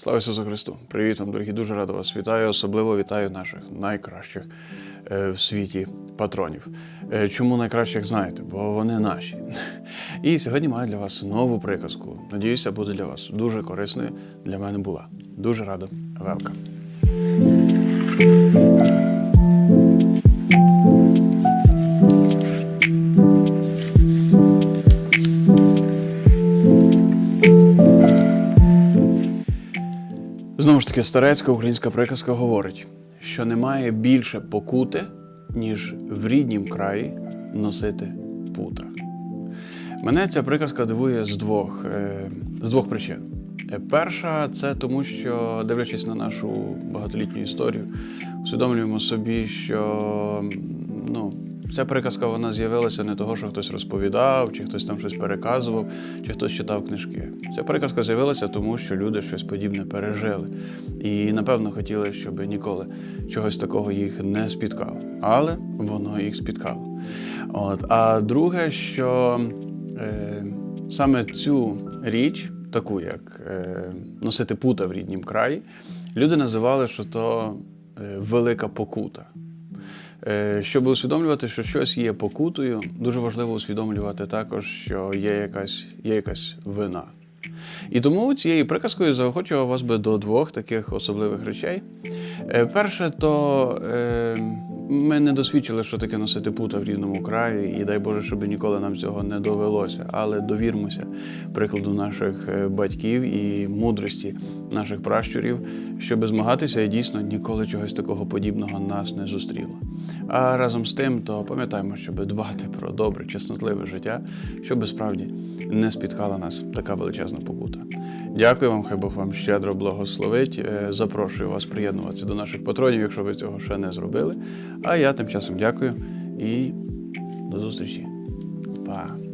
Слава Ісусу Христу! Привіт вам, дорогі! Дуже радий вас вітаю. Особливо вітаю наших найкращих е, в світі патронів. Е, Чому найкращих знаєте? Бо вони наші. І сьогодні маю для вас нову приказку. Надіюся, буде для вас дуже корисною. Для мене була. Дуже радо. Велкам. Знову ж таки, старецька українська приказка говорить, що немає більше покути, ніж в ріднім краї носити пута. Мене ця приказка дивує з двох, е, з двох причин. Перша це тому, що, дивлячись на нашу багатолітню історію, усвідомлюємо собі, що ну, ця приказка вона з'явилася не того, що хтось розповідав, чи хтось там щось переказував, чи хтось читав книжки. Ця приказка з'явилася тому, що люди щось подібне пережили. І напевно хотіли, щоб ніколи чогось такого їх не спіткало. Але воно їх спіткало. От. А друге, що е, саме цю річ, таку як е, носити пута в ріднім краї, люди називали, що то е, велика покута. Е, Щоб усвідомлювати, що щось є покутою, дуже важливо усвідомлювати також, що є якась, є якась вина. І тому цією приказкою заохочував вас би до двох таких особливих речей. Е, Перше, то е, ми не досвідчили, що таке носити пута в рідному краї, і дай Боже, щоб ніколи нам цього не довелося. Але довірмося прикладу наших е, батьків і мудрості наших пращурів, щоб змагатися і дійсно ніколи чогось такого подібного нас не зустріло. А разом з тим, то пам'ятаємо, щоб дбати про добре, чеснотливе життя, щоб справді не спіткала нас така величезна покута. Дякую вам, хай Бог вам щедро благословить. Е, Запрошую вас приєднуватися до наших патронів, якщо ви цього ще не зробили. А я тим часом дякую і до зустрічі. Па!